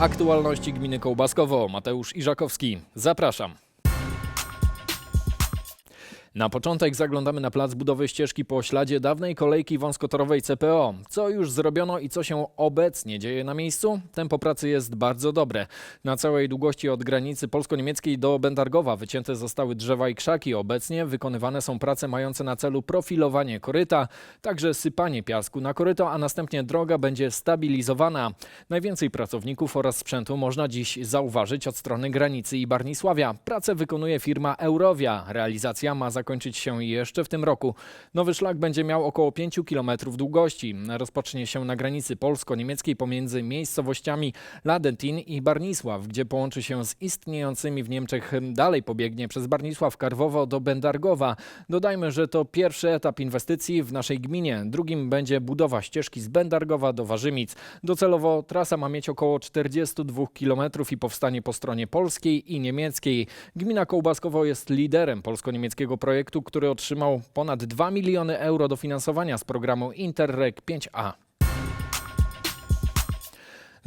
Aktualności gminy Kołbaskowo. Mateusz Iżakowski. Zapraszam. Na początek zaglądamy na plac budowy ścieżki po śladzie dawnej kolejki wąskotorowej CPO. Co już zrobiono i co się obecnie dzieje na miejscu? Tempo pracy jest bardzo dobre. Na całej długości od granicy polsko-niemieckiej do Bendargowa wycięte zostały drzewa i krzaki. Obecnie wykonywane są prace mające na celu profilowanie koryta, także sypanie piasku na koryto, a następnie droga będzie stabilizowana. Najwięcej pracowników oraz sprzętu można dziś zauważyć od strony granicy i Barnisławia. Pracę wykonuje firma Eurowia. Realizacja ma zakończyć się jeszcze w tym roku. Nowy szlak będzie miał około 5 km długości. Rozpocznie się na granicy polsko-niemieckiej pomiędzy miejscowościami Ladentin i Barnisław, gdzie połączy się z istniejącymi w Niemczech. Dalej pobiegnie przez Barnisław Karwowo do Bendargowa. Dodajmy, że to pierwszy etap inwestycji w naszej gminie. Drugim będzie budowa ścieżki z Bendargowa do Warzymic. Docelowo trasa ma mieć około 42 km i powstanie po stronie polskiej i niemieckiej. Gmina Kołbaskowo jest liderem polsko-niemieckiego projektu, który otrzymał ponad 2 miliony euro dofinansowania z programu Interreg 5A.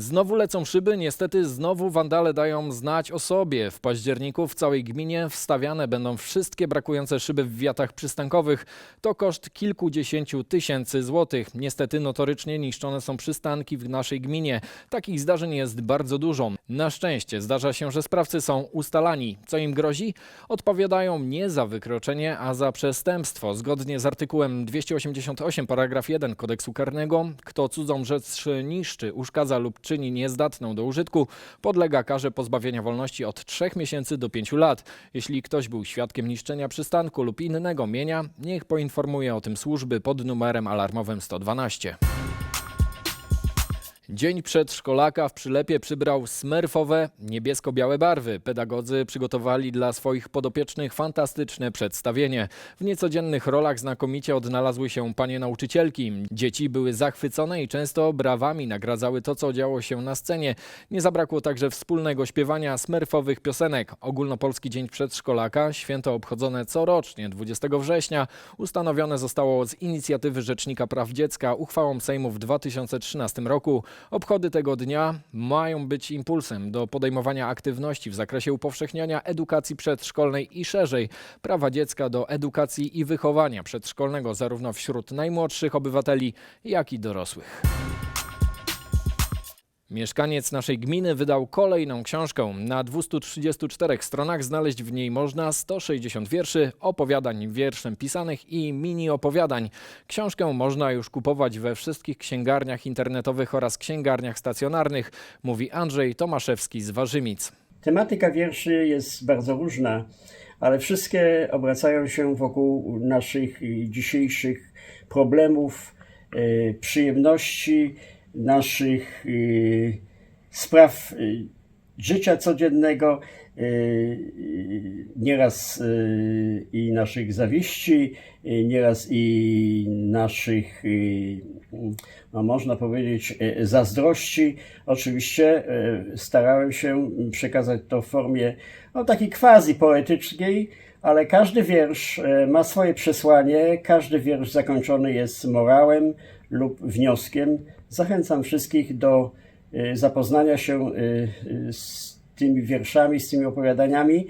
Znowu lecą szyby, niestety znowu wandale dają znać o sobie. W październiku w całej gminie wstawiane będą wszystkie brakujące szyby w wiatach przystankowych. To koszt kilkudziesięciu tysięcy złotych. Niestety notorycznie niszczone są przystanki w naszej gminie. Takich zdarzeń jest bardzo dużo. Na szczęście zdarza się, że sprawcy są ustalani. Co im grozi? Odpowiadają nie za wykroczenie, a za przestępstwo. Zgodnie z artykułem 288 paragraf 1 kodeksu karnego, kto cudzą rzecz niszczy, uszkadza lub czyni niezdatną do użytku, podlega karze pozbawienia wolności od 3 miesięcy do 5 lat. Jeśli ktoś był świadkiem niszczenia przystanku lub innego mienia, niech poinformuje o tym służby pod numerem alarmowym 112. Dzień przedszkolaka w Przylepie przybrał smerfowe, niebiesko-białe barwy. Pedagodzy przygotowali dla swoich podopiecznych fantastyczne przedstawienie. W niecodziennych rolach znakomicie odnalazły się panie nauczycielki. Dzieci były zachwycone i często brawami nagradzały to, co działo się na scenie. Nie zabrakło także wspólnego śpiewania smerfowych piosenek. Ogólnopolski Dzień Przedszkolaka, święto obchodzone corocznie 20 września, ustanowione zostało z inicjatywy Rzecznika Praw Dziecka uchwałą Sejmu w 2013 roku. Obchody tego dnia mają być impulsem do podejmowania aktywności w zakresie upowszechniania edukacji przedszkolnej i szerzej prawa dziecka do edukacji i wychowania przedszkolnego zarówno wśród najmłodszych obywateli, jak i dorosłych. Mieszkaniec naszej gminy wydał kolejną książkę. Na 234 stronach znaleźć w niej można 160 wierszy, opowiadań wierszem pisanych i mini opowiadań. Książkę można już kupować we wszystkich księgarniach internetowych oraz księgarniach stacjonarnych, mówi Andrzej Tomaszewski z Warzymic. Tematyka wierszy jest bardzo różna, ale wszystkie obracają się wokół naszych dzisiejszych problemów, y, przyjemności, naszych y, spraw y, życia codziennego, y, nieraz i naszych zawiści, nieraz i naszych, no można powiedzieć, zazdrości. Oczywiście starałem się przekazać to w formie no, takiej quasi poetycznej, ale każdy wiersz e, ma swoje przesłanie, każdy wiersz zakończony jest morałem lub wnioskiem. Zachęcam wszystkich do e, zapoznania się e, z tymi wierszami, z tymi opowiadaniami.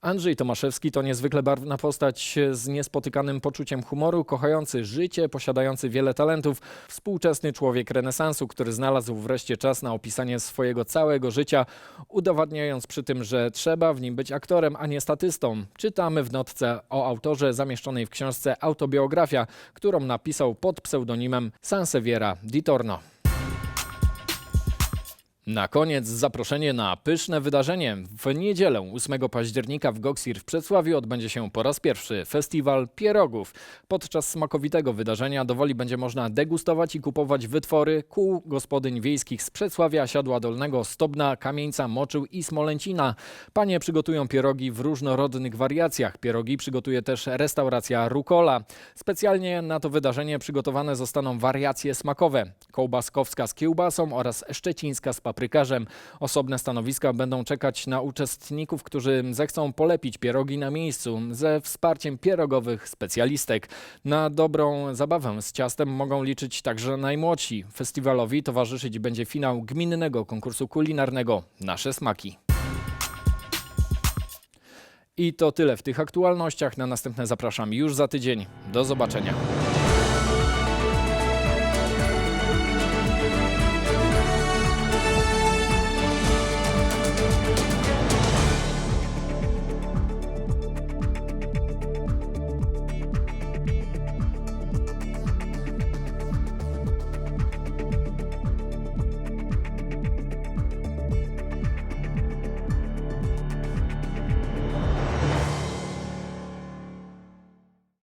Andrzej Tomaszewski to niezwykle barwna postać z niespotykanym poczuciem humoru, kochający życie, posiadający wiele talentów, współczesny człowiek renesansu, który znalazł wreszcie czas na opisanie swojego całego życia, udowadniając przy tym, że trzeba w nim być aktorem, a nie statystą. Czytamy w notce o autorze zamieszczonej w książce Autobiografia, którą napisał pod pseudonimem Sanseviera di Torno. Na koniec zaproszenie na pyszne wydarzenie. W niedzielę 8 października w Goksir w Przedsławiu odbędzie się po raz pierwszy festiwal pierogów. Podczas smakowitego wydarzenia dowoli będzie można degustować i kupować wytwory kół gospodyń wiejskich z Przedsławia, Siadła Dolnego, Stobna, Kamieńca, Moczył i Smolęcina. Panie przygotują pierogi w różnorodnych wariacjach. Pierogi przygotuje też restauracja Rukola. Specjalnie na to wydarzenie przygotowane zostaną wariacje smakowe. Kołbaskowska z kiełbasą oraz szczecińska z papryką paprykarzem. Osobne stanowiska będą czekać na uczestników, którzy zechcą polepić pierogi na miejscu ze wsparciem pierogowych specjalistek. Na dobrą zabawę z ciastem mogą liczyć także najmłodsi. Festiwalowi towarzyszyć będzie finał gminnego konkursu kulinarnego Nasze Smaki. I to tyle w tych aktualnościach. Na następne zapraszam już za tydzień. Do zobaczenia.